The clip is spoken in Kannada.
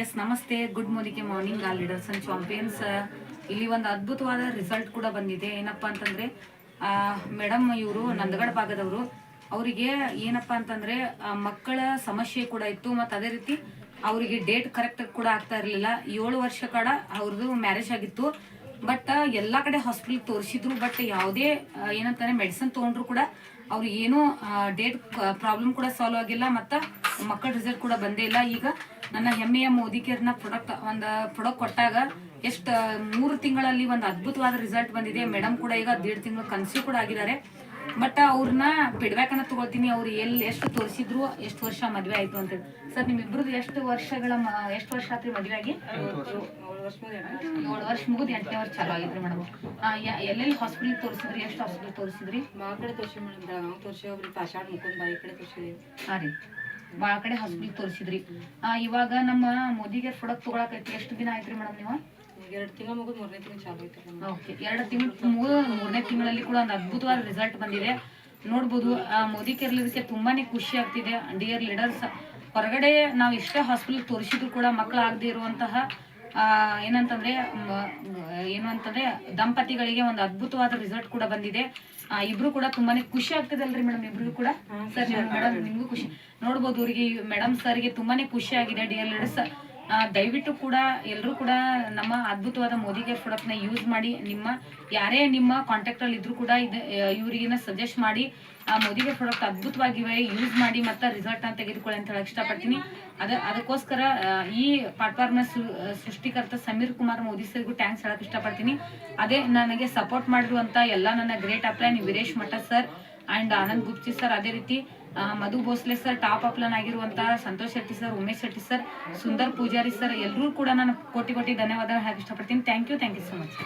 ಎಸ್ ನಮಸ್ತೆ. Good morning morning all leaders and champions ಇಲ್ಲಿ ಒಂದು ಅದ್ಭುತವಾದ ರಿಸಲ್ಟ್ ಕೂಡ ಬಂದಿದೆ. ಏನಪ್ಪಾ ಅಂತಂದ್ರೆ ಮೇಡಮ್ ಇವರು ನಂದಗಡ ಭಾಗದವರು, ಅವರಿಗೆ ಏನಪ್ಪಾ ಅಂತಂದ್ರೆ ಮಕ್ಕಳ ಸಮಸ್ಯೆ ಕೂಡ ಇತ್ತು. ಮತ್ತು ಅದೇ ರೀತಿ ಅವರಿಗೆ ಡೇಟ್ ಕರೆಕ್ಟ್ ಕೂಡ ಆಗ್ತಾ ಇರಲಿಲ್ಲ. ಏಳು ವರ್ಷ ಕಡ ಅವ್ರದ್ದು ಮ್ಯಾರೇಜ್ ಆಗಿತ್ತು. ಬಟ್ ಎಲ್ಲ ಕಡೆ ಹಾಸ್ಪಿಟಲ್ ತೋರಿಸಿದ್ರು. ಬಟ್ ಯಾವುದೇ ಏನಂತಾರೆ ಮೆಡಿಸಿನ್ ತಗೊಂಡ್ರು ಕೂಡ ಅವ್ರಿಗೆ ಏನೂ ಡೇಟ್ ಪ್ರಾಬ್ಲಮ್ ಕೂಡ ಸಾಲ್ವ್ ಆಗಿಲ್ಲ. ಮತ್ತು ಮಕ್ಕಳ ರಿಸಲ್ಟ್ ಕೂಡ ಬಂದೇ ಇಲ್ಲ. ಈಗ ನನ್ನ ಹೆಮ್ಮೆಯ ಮೋದಿ ಕೇರ್ನ ಪ್ರಾಡಕ್ಟ್ ಒಂದು ಪ್ರಾಡಕ್ಟ್ ಕೊಟ್ಟಾಗ ಎಷ್ಟು ಮೂರು ತಿಂಗಳಲ್ಲಿ ಒಂದು ಅದ್ಭುತವಾದ ರಿಸಲ್ಟ್ ಬಂದಿದೆ. ಮೇಡಮ್ ಕೂಡ ಈಗ ದೇಡ್ ತಿಂಗಳು ಕನ್ಸೀವ್ ಕೂಡ ಆಗಿದ್ದಾರೆ. ಬಟ್ ಅವ್ರನ್ನ ಫೀಡ್ಬ್ಯಾಕ್ ಅನ್ನ ತಗೊಳ್ತೀನಿ. ಅವ್ರು ಎಲ್ಲಿ ಎಷ್ಟು ತೋರಿಸಿದ್ರು ಎಷ್ಟು ವರ್ಷ ಮದುವೆ ಆಯ್ತು ಅಂತೇಳಿ ಸರ್ ನಿಮ್ಮಿಬ್ರದ್ದು ಎಷ್ಟು ವರ್ಷಗಳ ಮ- ಎಷ್ಟು ವರ್ಷ ಆತ್ರಿ ಮದುವೆ ಆಗಿ? ಏಳು ವರ್ಷ ಮುಗಿದು ಎಂಟನೇ ವರ್ಷ ಚಾಲು ಆಗಿದ್ರಿ ಮೇಡಮ್ ಎಲ್ಲೆಲ್ಲಿ ಹಾಸ್ಪಿಟಲ್ ತೋರಿಸಿದ್ರಿ? ಎಷ್ಟು ಹಾಸ್ಪಿಟಲ್ ತೋರಿಸಿದ್ರಿ? ಭಾಳ ಕಡೆ ತೋರ್ಸಿ ಮೇಡಮ್ ಬೆಳಗಾವ್ ತೋರ್ಸಿ ಒಬ್ರು ಪಾಷಾಡ್ ಮುಖಂಡ್ ಬಾಯಿ ಕಡೆ ತೋರಿಸಿದ್ರಿ ಹಾ ರೀ. ಭಾಳ ಕಡೆ ಹಾಸ್ಪಿಟಲ್ ತೋರಿಸಿದ್ರಿ. ಇವಾಗ ನಮ್ಮ ಮೋದಿಗೆ ಪ್ರಾಡಕ್ಟ್ ತಗೊಳಕೈತಿ. ಎಷ್ಟು ದಿನ ಆಯ್ತ್ರಿ ಮೇಡಮ್ ನೀವು? ಎರಡು ತಿಂಗಳ ಮುಗಿದು ಮೂರನೇ ತಿಂಗಳು ಚಾಲು ಐತೆ ಓಕೆ ಎರಡು ತಿಂಗಳು ಮೂರು ಮೂರನೇ ತಿಂಗಳಲ್ಲಿ ಕೂಡ ಒಂದು ಅದ್ಭುತವಾದ ರಿಸಲ್ಟ್ ಬಂದಿದೆ. ನೋಡ್ಬೋದು ಆ, ಮೋದಿ ಕೇರ್ಲಿದಕ್ಕೆ ತುಂಬಾನೇ ಖುಷಿ ಆಗ್ತಿದೆ. ಡಿಯರ್ ಲೀಡರ್ಸ್ ಹೊರಗಡೆ ನಾವು ಎಷ್ಟೇ ಹಾಸ್ಪಿಟಲ್ ತೋರಿಸಿದ್ರು ಕೂಡ ಮಕ್ಕಳಾಗದೇ ಇರುವಂತಹ ಏನಂತಂದ್ರೆ ಮ- ಏನು ಅಂತಂದ್ರೆ ದಂಪತಿಗಳಿಗೆ ಒಂದು ಅದ್ಭುತವಾದ ರಿಸಲ್ಟ್ ಕೂಡ ಬಂದಿದೆ. ಆ, ಇಬ್ರು ಕೂಡ ತುಂಬಾನೇ ಖುಷಿ ಆಗ್ತದೆ ಅಲ್ರಿ ಮೇಡಮ್ ಇಬ್ರು ಕೂಡ. ಸರ್ ಮೇಡಮ್ ನಿಮ್ಗೂ ಖುಷಿ. ನೋಡ್ಬೋದು ಅವ್ರಿಗೆ ಮೇಡಮ್ ಸರ್ಗೆ ತುಂಬಾನೇ ಖುಷಿ ಆಗಿದೆ. ಡಿಯರ್ ಲೀಡರ್ಸ್ ಆ, ದಯವಿಟ್ಟು ಕೂಡ ಎಲ್ಲರೂ ಕೂಡ ನಮ್ಮ ಅದ್ಭುತವಾದ ಮೋದಿ ಕೇರ್ ಪ್ರಾಡಕ್ಟ್ನ ಯೂಸ್ ಮಾಡಿ, ನಿಮ್ಮ, ಯಾರೇ ನಿಮ್ಮ ಕಾಂಟ್ಯಾಕ್ಟಲ್ಲಿ ಇದ್ರು ಕೂಡ ಇದು ಇವರಿಗಿನ ಸಜೆಸ್ಟ್ ಮಾಡಿ, ಆ ಮೋದಿ ಕೇರ್ ಪ್ರಾಡಕ್ಟ್ ಅದ್ಭುತವಾಗಿವೆ ಯೂಸ್ ಮಾಡಿ ಮತ್ತೆ ರಿಸಲ್ಟ್ ಅಂತ ತೆಗೆದುಕೊಳ್ಳಿ ಅಂತ ಹೇಳಕ್ ಇಷ್ಟಪಡ್ತೀನಿ. ಅದ, ಅದಕ್ಕೋಸ್ಕರ ಈ ಪ್ಲಾಟ್ಫಾರ್ಮ್ನ ಸೃಷ್ಟಿಕರ್ತ ಸಮೀರ್ ಕುಮಾರ್ ಮೋದಿ ಸರ್ಗೂ ಟ್ಯಾಂಕ್ಸ್ ಹೇಳಕ್ ಇಷ್ಟಪಡ್ತೀನಿ. ಅದೇ ನನಗೆ ಸಪೋರ್ಟ್ ಮಾಡಿರುವಂತ ಎಲ್ಲ ನನ್ನ great upline Veeresh Math sir and Anand Gupti sir ಅದೇ ರೀತಿ Madhu Bhosle sir, top upline ಆಗಿರುವಂತಹ Santosh Shetty sir, Umesh Shetty sir, Sundar Poojari sir ಎಲ್ಲರೂ ಕೂಡ ನಾನು ಕೋಟಿ ಕೋಟಿ ಧನ್ಯವಾದ ಹಾಕಿ ಇಷ್ಟಪಡ್ತೀನಿ. Thank you thank you so much